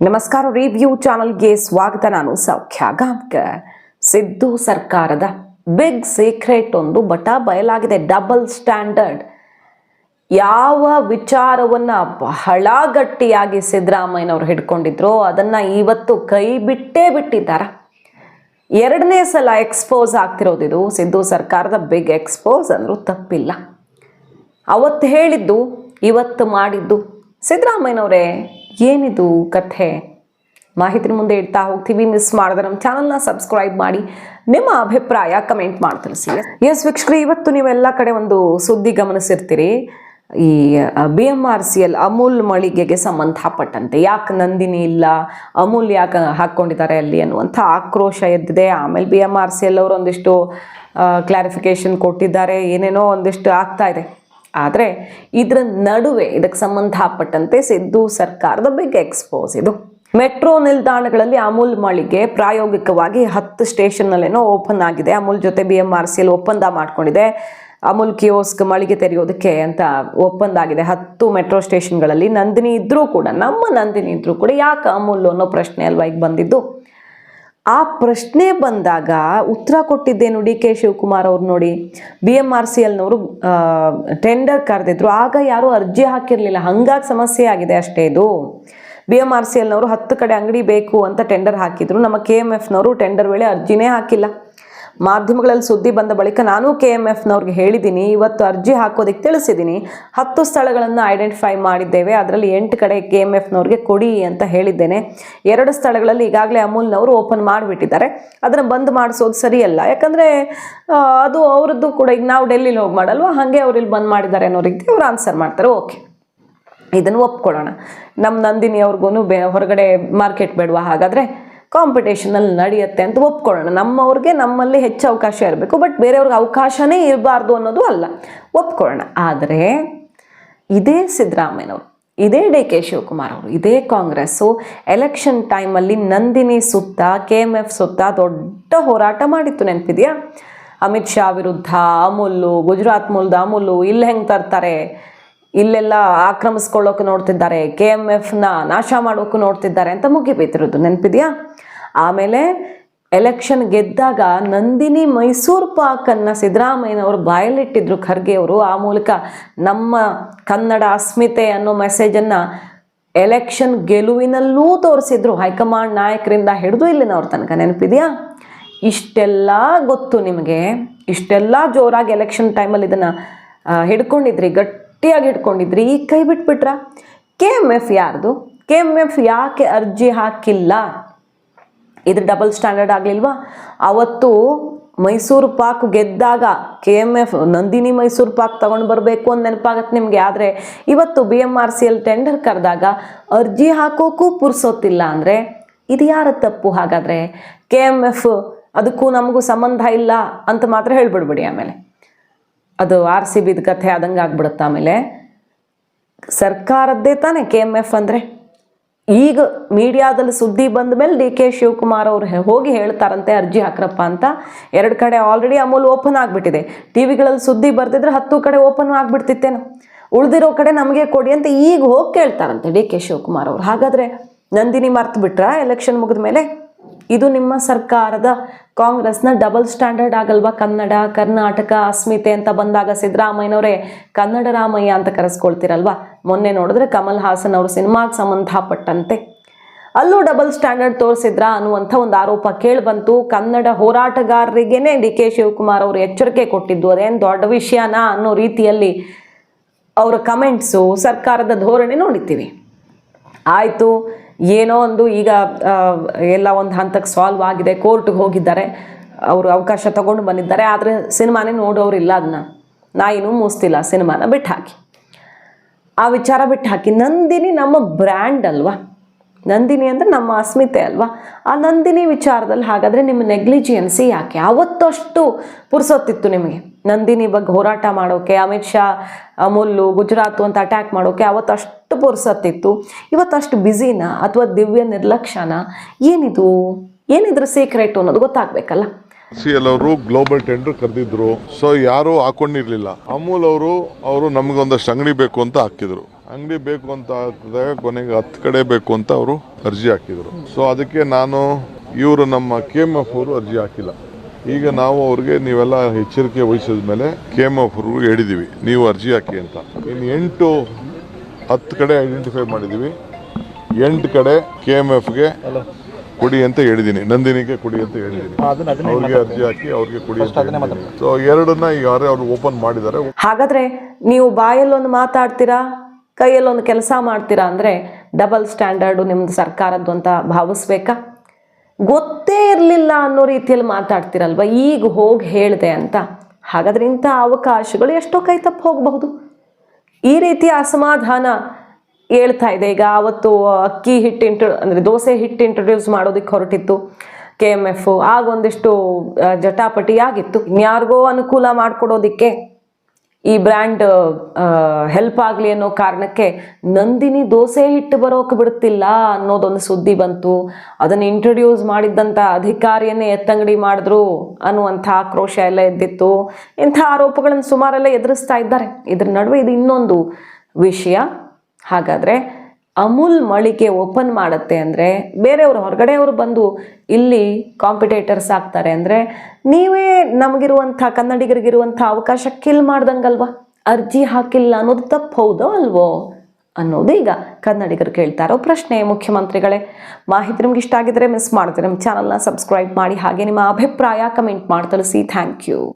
ನಮಸ್ಕಾರ ರಿವ್ಯೂ ಚಾನಲ್ಗೆ ಸ್ವಾಗತ. ನಾನು ಸೌಖ್ಯ ಸಿದ್ದು ಸರ್ಕಾರದ ಬಿಗ್ ಸೀಕ್ರೆಟ್ ಒಂದು ಬಟ ಬಯಲಾಗಿದೆ ಡಬಲ್ ಸ್ಟ್ಯಾಂಡರ್ಡ್ ಯಾವ ವಿಚಾರವನ್ನ ಬಹಳ ಗಟ್ಟಿಯಾಗಿ ಸಿದ್ದರಾಮಯ್ಯನವರು ಹಿಡ್ಕೊಂಡಿದ್ರು, ಅದನ್ನ ಇವತ್ತು ಕೈ ಬಿಟ್ಟೇ ಬಿಟ್ಟಿದ್ದಾರ. ಎರಡನೇ ಸಲ ಎಕ್ಸ್ಪೋಸ್ ಆಗ್ತಿರೋದು ಇದು. ಸಿದ್ದು ಸರ್ಕಾರದ ಬಿಗ್ ಎಕ್ಸ್ಪೋಸ್ ಅಂದ್ರೂ ತಪ್ಪಿಲ್ಲ. ಅವತ್ತು ಹೇಳಿದ್ದು, ಇವತ್ತು ಮಾಡಿದ್ದು ಸಿದ್ದರಾಮಯ್ಯನವರೇ. ಏನಿದು ಕಥೆ? ಮಾಹಿತಿ ಮುಂದೆ ಇಡ್ತಾ ಹೋಗ್ತೀವಿ. ಮಿಸ್ ಮಾಡಿದ ನಮ್ಮ ಚಾನಲ್ನ ಸಬ್ಸ್ಕ್ರೈಬ್ ಮಾಡಿ. ನಿಮ್ಮ ಅಭಿಪ್ರಾಯ ಕಮೆಂಟ್ ಮಾಡಿ ತಿಳಿಸಿ. ಎಸ್ ವೀಕ್ಷಕರೇ, ಇವತ್ತು ನೀವೆಲ್ಲ ಕಡೆ ಒಂದು ಸುದ್ದಿ ಗಮನಿಸಿರ್ತೀರಿ. ಈ B M R C L Amul ಮಳಿಗೆಗೆ ಸಂಬಂಧಪಟ್ಟಂತೆ. ಯಾಕೆ ನಂದಿನಿ ಇಲ್ಲ? ಅಮೂಲ್ ಯಾಕೆ ಹಾಕ್ಕೊಂಡಿದ್ದಾರೆ ಅಲ್ಲಿ ಅನ್ನುವಂಥ ಆಕ್ರೋಶ ಎದ್ದಿದೆ. ಆಮೇಲೆ B M R C L ಅವರು ಒಂದಿಷ್ಟು ಕ್ಲಾರಿಫಿಕೇಶನ್ ಕೊಟ್ಟಿದ್ದಾರೆ. ಏನೇನೋ ಒಂದಿಷ್ಟು ಆಗ್ತಾ ಇದೆ. ಆದರೆ ಇದರ ನಡುವೆ ಇದಕ್ಕೆ ಸಂಬಂಧಪಟ್ಟಂತೆ ಸಿದ್ದು ಸರ್ಕಾರದ ಬಿಗ್ ಎಕ್ಸ್ಪೋಸ್ ಇದು. ಮೆಟ್ರೋ ನಿಲ್ದಾಣಗಳಲ್ಲಿ ಅಮೂಲ್ ಮಳಿಗೆ ಪ್ರಾಯೋಗಿಕವಾಗಿ ಹತ್ತು ಸ್ಟೇಷನ್ನಲ್ಲೇನೋ ಓಪನ್ ಆಗಿದೆ. ಅಮೂಲ್ ಜೊತೆ ಬಿ ಎಂ ಆರ್ ಸಿಯಲ್ಲಿ ಒಪ್ಪಂದ ಮಾಡ್ಕೊಂಡಿದೆ. ಅಮೂಲ್ ಕಿಯೋಸ್ಕ್ ಮಳಿಗೆ ತೆರೆಯೋದಕ್ಕೆ ಅಂತ ಒಪ್ಪಂದ ಆಗಿದೆ. ಹತ್ತು ಮೆಟ್ರೋ ಸ್ಟೇಷನ್ಗಳಲ್ಲಿ ನಂದಿನಿ ಇದ್ದರೂ ಕೂಡ, ನಮ್ಮ ನಂದಿನಿ ಇದ್ದರೂ ಕೂಡ ಯಾಕೆ ಅಮೂಲ್ ಅನ್ನೋ ಪ್ರಶ್ನೆ ಅಲ್ವಾ ಈಗ ಬಂದಿದ್ದು? ಆ ಪ್ರಶ್ನೆ ಬಂದಾಗ ಉತ್ತರ ಕೊಟ್ಟಿದ್ದೇನು ಡಿ ಕೆ ಶಿವಕುಮಾರ್ ಅವ್ರು ನೋಡಿ ಬಿ ಎಂ ಆರ್ ಸಿ ಎಲ್ನವರು ಟೆಂಡರ್ ಕರೆದಿದ್ರು. ಆಗ ಯಾರೂ ಅರ್ಜಿ ಹಾಕಿರಲಿಲ್ಲ. ಹಂಗಾಗಿ ಸಮಸ್ಯೆ ಆಗಿದೆ ಅಷ್ಟೇ ಇದು. ಬಿ ಎಂ ಆರ್ ಸಿ ಎಲ್ನವರು ಹತ್ತು ಕಡೆ ಅಂಗಡಿ ಬೇಕು ಅಂತ ಟೆಂಡರ್ ಹಾಕಿದ್ರು. ನಮ್ಮ ಕೆ ಎಂ ಎಫ್ನವರು ಟೆಂಡರ್ ವೇಳೆ ಅರ್ಜಿನೇ ಹಾಕಿಲ್ಲ. ಮಾಧ್ಯಮಗಳಲ್ಲಿ ಸುದ್ದಿ ಬಂದ ಬಳಿಕ ನಾನು ಕೆ ಎಂ ಎಫ್ನವ್ರಿಗೆ ಹೇಳಿದ್ದೀನಿ, ಇವತ್ತು ಅರ್ಜಿ ಹಾಕೋದಕ್ಕೆ ತಿಳಿಸಿದ್ದೀನಿ, ಹತ್ತು ಸ್ಥಳಗಳನ್ನು ಐಡೆಂಟಿಫೈ ಮಾಡಿದ್ದೇವೆ, ಅದರಲ್ಲಿ ಎಂಟು ಕಡೆ ಕೆ ಎಂ ಎಫ್ನವ್ರಿಗೆ ಕೊಡಿ ಅಂತ ಹೇಳಿದ್ದೇನೆ. ಎರಡು ಸ್ಥಳಗಳಲ್ಲಿ ಈಗಾಗಲೇ ಅಮೂಲ್ನವರು ಓಪನ್ ಮಾಡಿಬಿಟ್ಟಿದ್ದಾರೆ. ಅದನ್ನು ಬಂದ್ ಮಾಡಿಸೋದು ಸರಿಯಲ್ಲ. ಯಾಕಂದರೆ ಅದು ಅವರದ್ದು ಕೂಡ, ಈಗ ನಾವು ಡೆಲ್ಲಿಲಿ ಹೋಗಿ ಮಾಡಲ್ವಾ? ಹಾಗೆ ಇಲ್ಲಿ ಬಂದ್ ಮಾಡಿದ್ದಾರೆ ಅನ್ನೋ ರೀತಿ ಅವ್ರು ಆನ್ಸರ್ ಮಾಡ್ತಾರೆ. ಓಕೆ. ಇದನ್ನು ಒಪ್ಕೊಳ್ಳೋಣ. ನಮ್ಮ ನಂದಿನಿ ಅವ್ರಿಗೂ ಬೆ, ಹೊರಗಡೆ ಮಾರ್ಕೆಟ್ ಬೇಡವಾ? ಹಾಗಾದರೆ ಕಾಂಪಿಟೇಷನಲ್ಲಿ ನಡೆಯುತ್ತೆ ಅಂತ ಒಪ್ಕೊಳ್ಳೋಣ. ನಮ್ಮವ್ರಿಗೆ ನಮ್ಮಲ್ಲಿ ಹೆಚ್ಚು ಅವಕಾಶ ಇರಬೇಕು. ಬಟ್ ಬೇರೆಯವ್ರಿಗೆ ಅವಕಾಶನೇ ಇರಬಾರ್ದು ಅನ್ನೋದು ಅಲ್ಲ. ಒಪ್ಕೊಳ್ಳೋಣ. ಆದರೆ ಇದೇ ಸಿದ್ದರಾಮಯ್ಯನವರು, ಇದೇ ಡಿ ಕೆ ಶಿವಕುಮಾರ್ ಅವರು ಇದೇ ಕಾಂಗ್ರೆಸ್ಸು ಎಲೆಕ್ಷನ್ ಟೈಮಲ್ಲಿ ನಂದಿನಿ ಸುತ್ತ, ಕೆ ಎಂ ಎಫ್ ಸುತ್ತ ದೊಡ್ಡ ಹೋರಾಟ ಮಾಡಿತ್ತು. ನೆನಪಿದೆಯಾ? ಅಮಿತ್ ಶಾ ವಿರುದ್ಧ ಅಮುಲ್ಲು, ಗುಜರಾತ್ ಮೂಲದ ಅಮುಲ್ಲು, ಇಲ್ಲಿ ಹೆಂಗೆ ತರ್ತಾರೆ? ಇಲ್ಲೆಲ್ಲ ಆಕ್ರಮಿಸ್ಕೊಳ್ಳೋಕೆ ನೋಡ್ತಿದ್ದಾರೆ, ಕೆ ಎಂ ಎಫ್ನ ನಾಶ ಮಾಡೋಕೆ ನೋಡ್ತಿದ್ದಾರೆ ಅಂತ ಮುಗಿಬಿತ್ತಿರೋದು ನೆನಪಿದೆಯಾ? ಆಮೇಲೆ ಎಲೆಕ್ಷನ್ ಗೆದ್ದಾಗ ನಂದಿನಿ ಮೈಸೂರು ಪಾಕನ್ನು ಸಿದ್ದರಾಮಯ್ಯನವರು ಬಾಯಲ್ಲಿಟ್ಟಿದ್ರು ಖರ್ಗೆ ಅವರು ಆ ಮೂಲಕ ನಮ್ಮ ಕನ್ನಡ ಅಸ್ಮಿತೆ ಅನ್ನೋ ಮೆಸೇಜನ್ನು ಎಲೆಕ್ಷನ್ ಗೆಲುವಿನಲ್ಲೂ ತೋರಿಸಿದ್ರು. ಹೈಕಮಾಂಡ್ ನಾಯಕರಿಂದ ಹಿಡಿದು ಇಲ್ಲಿನವ್ರ ತನಕ. ನೆನಪಿದೆಯಾ? ಇಷ್ಟೆಲ್ಲ ಗೊತ್ತು ನಿಮಗೆ. ಇಷ್ಟೆಲ್ಲ ಜೋರಾಗಿ ಎಲೆಕ್ಷನ್ ಟೈಮಲ್ಲಿ ಇದನ್ನು ಹಿಡ್ಕೊಂಡಿದ್ರಿ. ಗಟ್ಟಿಯಾಗಿ ಇಟ್ಕೊಂಡಿದ್ರಿ, ಈಗ ಕೈ ಬಿಟ್ಬಿಟ್ರ? ಕೆ ಎಂ ಎಫ್ ಯಾರ್ದು? ಕೆ ಎಂ ಎಫ್ ಯಾಕೆ ಅರ್ಜಿ ಹಾಕಿಲ್ಲ? ಇದು ಡಬಲ್ ಸ್ಟ್ಯಾಂಡರ್ಡ್ ಆಗಲಿಲ್ವಾ? ಅವತ್ತು ಮೈಸೂರು ಪಾಕ್ ಗೆದ್ದಾಗ K M F Nandini Mysore pak ತಗೊಂಡು ಬರಬೇಕು ಅಂತ ನೆನಪಾಗತ್ತೆ ನಿಮಗೆ, ಆದರೆ ಇವತ್ತು B M R C L tender ಕರೆದಾಗ ಅರ್ಜಿ ಹಾಕೋಕ್ಕೂ ಪುರ್ಸೋತಿಲ್ಲ ಅಂದರೆ ಇದು ಯಾರ ತಪ್ಪು ಹಾಗಾದರೆ? ಕೆ ಎಂ ಎಫ್ ಅದಕ್ಕೂ ನಮಗೂ ಸಂಬಂಧ ಇಲ್ಲ ಅಂತ ಮಾತ್ರ ಹೇಳ್ಬಿಡ್ಬಿಡಿ ಆಮೇಲೆ. ಅದು ಆರ್ ಸಿ ಬಿದ ಕಥೆ ಆದಂಗೆ ಆಗ್ಬಿಡುತ್ತೆ ಆಮೇಲೆ. ಸರ್ಕಾರದ್ದೇ ತಾನೇ ಕೆ ಎಂ ಎಫ್ ಅಂದರೆ. ಈಗ ಮೀಡಿಯಾದಲ್ಲಿ ಸುದ್ದಿ ಬಂದ ಮೇಲೆ ಡಿ ಕೆ ಶಿವಕುಮಾರ್ ಅವರು ಹೋಗಿ ಹೇಳ್ತಾರಂತೆ ಅರ್ಜಿ ಹಾಕ್ರಪ್ಪ ಅಂತ. ಎರಡು ಕಡೆ ಆಲ್ರೆಡಿ ಅಮೂಲ್ ಓಪನ್ ಆಗಿಬಿಟ್ಟಿದೆ. ಟಿ ವಿಗಳಲ್ಲಿ ಸುದ್ದಿ ಬರ್ತಿದ್ರೆ ಹತ್ತು ಕಡೆ ಓಪನ್ ಆಗಿಬಿಡ್ತಿತ್ತೇನು. ಉಳಿದಿರೋ ಕಡೆ ನಮಗೆ ಕೊಡಿ ಅಂತ ಈಗ ಹೋಗಿ ಕೇಳ್ತಾರಂತೆ ಡಿ ಕೆ ಶಿವಕುಮಾರ್ ಅವರು. ಹಾಗಾದರೆ ನಂದಿನಿ ಮರ್ತು ಬಿಟ್ರಾ ಎಲೆಕ್ಷನ್ ಮುಗಿದ ಮೇಲೆ ಇದು ನಿಮ್ಮ ಸರ್ಕಾರದ ಕಾಂಗ್ರೆಸ್ನ ಡಬಲ್ ಸ್ಟ್ಯಾಂಡರ್ಡ್ ಆಗಲ್ವಾ? ಕನ್ನಡ, ಕರ್ನಾಟಕ, ಅಸ್ಮಿತೆ ಅಂತ ಬಂದಾಗ ಸಿದ್ದರಾಮಯ್ಯನವರೇ ಕನ್ನಡ ರಾಮಯ್ಯ ಅಂತ ಕರೆಸ್ಕೊಳ್ತೀರಲ್ವಾ? ಮೊನ್ನೆ ನೋಡಿದ್ರೆ ಕಮಲ್ ಹಾಸನ್ ಅವರು ಸಿನಿಮಾಗೆ ಸಂಬಂಧಪಟ್ಟಂತೆ. ಅಲ್ಲೂ ಡಬಲ್ ಸ್ಟ್ಯಾಂಡರ್ಡ್ ತೋರಿಸಿದ್ರಾ ಅನ್ನುವಂಥ ಒಂದು ಆರೋಪ ಕೇಳಿಬಂತು. ಕನ್ನಡ ಹೋರಾಟಗಾರರಿಗೇನೆ ಡಿ ಕೆ ಶಿವಕುಮಾರ್ ಅವರು ಎಚ್ಚರಿಕೆ ಕೊಟ್ಟಿದ್ದು. ಅದೇನು ದೊಡ್ಡ ವಿಷಯನಾ ಅನ್ನೋ ರೀತಿಯಲ್ಲಿ ಅವರ ಕಮೆಂಟ್ಸು ಸರ್ಕಾರದ ಧೋರಣೆ ನೋಡಿದ್ದೀವಿ. ಆಯಿತು. ಏನೋ ಒಂದು ಈಗ ಎಲ್ಲ ಒಂದು ಹಂತಕ್ಕೆ ಸಾಲ್ವ್ ಆಗಿದೆ ಕೋರ್ಟ್ಗೆ ಹೋಗಿದ್ದಾರೆ, ಅವರು ಅವಕಾಶ ತಗೊಂಡು ಬಂದಿದ್ದಾರೆ, ಆದರೆ ಸಿನಿಮಾನೇ ನೋಡೋರಿಲ್ಲ ಅದನ್ನ. ನಾ ಏನೂ ಮೂಸ್ತಿಲ್ಲ ಸಿನಿಮಾನ ಬಿಟ್ಟು ಹಾಕಿ ಆ ವಿಚಾರ ಬಿಟ್ಟು ಹಾಕಿ ನಂದಿನಿ ನಮ್ಮ ಬ್ರ್ಯಾಂಡ್ ಅಲ್ವಾ? ನಂದಿನಿ ಅಂದರೆ ನಮ್ಮ ಅಸ್ಮಿತೆ ಅಲ್ವಾ? ಆ ನಂದಿನಿ ವಿಚಾರದಲ್ಲಿ ಹಾಗಾದರೆ ನಿಮ್ಮ ನೆಗ್ಲಿಜಿಯನ್ಸಿ ಯಾಕೆ? ಅವತ್ತಷ್ಟು ಪುರ್ಸೊತ್ತಿತ್ತು ನಿಮಗೆ. ನಂದಿನಿ ಬಗ್ಗೆ ಹೋರಾಟ ಮಾಡೋಕೆ, ಅಮಿತ್ ಶಾ, ಅಮುಲ್ಲು, ಗುಜರಾತು ಅಂತ ಅಟ್ಯಾಕ್ ಮಾಡೋಕೆ ಅವತ್ತಷ್ಟು ಪುರ್ಸೊತ್ತಿತ್ತು ಇವತ್ತಷ್ಟು ಬ್ಯುಸಿನ ಅಥವಾ ದಿವ್ಯ ನಿರ್ಲಕ್ಷ್ಯನ ಏನಿದು? ಏನಿದ್ರ ಸೀಕ್ರೆಟ್ ಅನ್ನೋದು ಗೊತ್ತಾಗ್ಬೇಕಲ್ಲ? ಸಿ ಎಲ್ ಅವರು ಗ್ಲೋಬಲ್ ಟೆಂಡರ್ ಕರೆದಿದ್ರು. ಸೊ ಯಾರು ಹಾಕೊಂಡಿರ್ಲಿಲ್ಲ. ಅಮೂಲ್ ಅವರು ಅವರು ನಮ್ಗೊಂದಷ್ಟು ಅಂಗಡಿ ಬೇಕು ಅಂತ ಹಾಕಿದ್ರು. ಅಂಗಡಿ ಬೇಕು ಅಂತ ಹಾಕಿದಾಗ ಕೊನೆಗೆ ಹತ್ತು ಕಡೆ ಬೇಕು ಅಂತ ಅವರು ಅರ್ಜಿ ಹಾಕಿದರು. ಸೊ ಅದಕ್ಕೆ ನಾನು ಇವರು ನಮ್ಮ ಕೆ ಎಂ ಎಫ್ ಅವರು ಅರ್ಜಿ ಹಾಕಿಲ್ಲ. ಈಗ ನಾವು ಅವ್ರಿಗೆ ನೀವೆಲ್ಲ ಎಚ್ಚರಿಕೆ ವಹಿಸಿದ ಮೇಲೆ ಕೆ ಎಂ ಎಫ್ ಅವರು ಹೇಳಿದ್ದೀವಿ ನೀವು ಅರ್ಜಿ ಹಾಕಿ ಅಂತ. ಇನ್ನು ಎಂಟು ಹತ್ತು ಕಡೆ ಐಡೆಂಟಿಫೈ ಮಾಡಿದ್ದೀವಿ ಎಂಟು ಕಡೆ ಕೆ ಎಂ ಎಫ್ಗೆ ಕೊಡಿ ಅಂತ ಹೇಳಿದ್ದೀನಿ ನಂದಿನಿಗೆ ಕೊಡಿ ಅಂತ ಹೇಳಿದ್ದೀನಿ ಅದನ್ನ ಅದನ್ನ ಅವ್ರಿಗೆ ಅರ್ಜಿ ಹಾಕಿ ಅವ್ರಿಗೆ ಕೊಡಿ ಅಂತ ಸೊ ಎರಡನ್ನ ಈಗ ಅವ್ರು ಓಪನ್ ಮಾಡಿದ್ದಾರೆ ಹಾಗಾದ್ರೆ ನೀವು ಬಾಯಲ್ಲೊಂದು ಮಾತಾಡ್ತೀರಾ? ಕೈಯಲ್ಲೊಂದು ಕೆಲಸ ಮಾಡ್ತೀರಾ ಅಂದರೆ ಡಬಲ್ ಸ್ಟ್ಯಾಂಡರ್ಡು ನಿಮ್ಮ ಸರ್ಕಾರದ್ದು ಅಂತ ಭಾವಿಸ್ಬೇಕಾ? ಗೊತ್ತೇ ಇರಲಿಲ್ಲ ಅನ್ನೋ ರೀತಿಯಲ್ಲಿ ಮಾತಾಡ್ತಿರಲ್ವ? ಈಗ ಹೋಗಿ ಹೇಳಿದೆ ಅಂತ. ಹಾಗಾದ್ರೆ ಇಂಥ ಅವಕಾಶಗಳು ಎಷ್ಟೋ ಕೈ ತಪ್ಪು ಹೋಗಬಹುದು. ಈ ರೀತಿಯ ಅಸಮಾಧಾನ ಹೇಳ್ತಾ ಇದೆ. ಈಗ ಅವತ್ತು ಅಕ್ಕಿ ಹಿಟ್ಟು ಇಂಟ್ರ ಅಂದರೆ ದೋಸೆ ಹಿಟ್ಟು ಇಂಟ್ರೊಡ್ಯೂಸ್ ಮಾಡೋದಕ್ಕೆ ಹೊರಟಿತ್ತು ಕೆ ಎಂ ಎಫ್ ಆಗ ಒಂದಿಷ್ಟು ಜಟಾಪಟಿ ಆಗಿತ್ತು ಇನ್ಯಾರಿಗೋ ಅನುಕೂಲ ಮಾಡಿಕೊಡೋದಿಕ್ಕೆ ಈ ಬ್ರ್ಯಾಂಡ್ ಹೆಲ್ಪ್ ಆಗಲಿ ಅನ್ನೋ ಕಾರಣಕ್ಕೆ ನಂದಿನಿ ದೋಸೆ ಹಿಟ್ಟು ಬರೋಕೆ ಬಿಡುತ್ತಿಲ್ಲ ಅನ್ನೋದೊಂದು ಸುದ್ದಿ ಬಂತು. ಅದನ್ನು ಇಂಟ್ರೊಡ್ಯೂಸ್ ಮಾಡಿದ್ದಂಥ ಅಧಿಕಾರಿಯನ್ನೇ ಎತ್ತಂಗಡಿ ಮಾಡಿದ್ರು ಅನ್ನುವಂಥ ಆಕ್ರೋಶ ಎಲ್ಲ ಎದ್ದಿತ್ತು. ಇಂಥ ಆರೋಪಗಳನ್ನು ಸುಮಾರೆಲ್ಲ ಎದುರಿಸ್ತಾ ಇದ್ದಾರೆ. ಇದ್ರ ನಡುವೆ ಇದು ಇನ್ನೊಂದು ವಿಷಯ. ಹಾಗಾದರೆ ಅಮೂಲ್ ಮಳಿಗೆ ಓಪನ್ ಮಾಡುತ್ತೆ ಅಂದರೆ ಬೇರೆಯವರು, ಹೊರಗಡೆಯವರು ಬಂದು ಇಲ್ಲಿ ಕಾಂಪಿಟೇಟರ್ಸ್ ಆಗ್ತಾರೆ ಅಂದರೆ ನೀವೇ ನಮಗಿರುವಂಥ, ಕನ್ನಡಿಗರಿಗಿರುವಂಥ ಅವಕಾಶ ಕಿಲ್ ಮಾಡ್ದಂಗಲ್ವಾ? ಅರ್ಜಿ ಹಾಕಿಲ್ಲ ಅನ್ನೋದು ತಪ್ಪು ಹೌದೋ ಅಲ್ವೋ? ಅನ್ನೋದು ಈಗ ಕನ್ನಡಿಗರು ಕೇಳ್ತಾರೋ ಪ್ರಶ್ನೆ. ಮುಖ್ಯಮಂತ್ರಿಗಳೇ, ಮಾಹಿತಿ ನಿಮ್ಗೆ ಇಷ್ಟ ಆಗಿದ್ರೆ ಮಿಸ್ ಮಾಡ್ತೀರಿ. ನಮ್ಮ ಚಾನಲ್ನ ಸಬ್ಸ್ಕ್ರೈಬ್ ಮಾಡಿ, ಹಾಗೆ ನಿಮ್ಮ ಅಭಿಪ್ರಾಯ ಕಮೆಂಟ್ ಮಾಡಿ, ತಿಳಿಸಿ. Thank you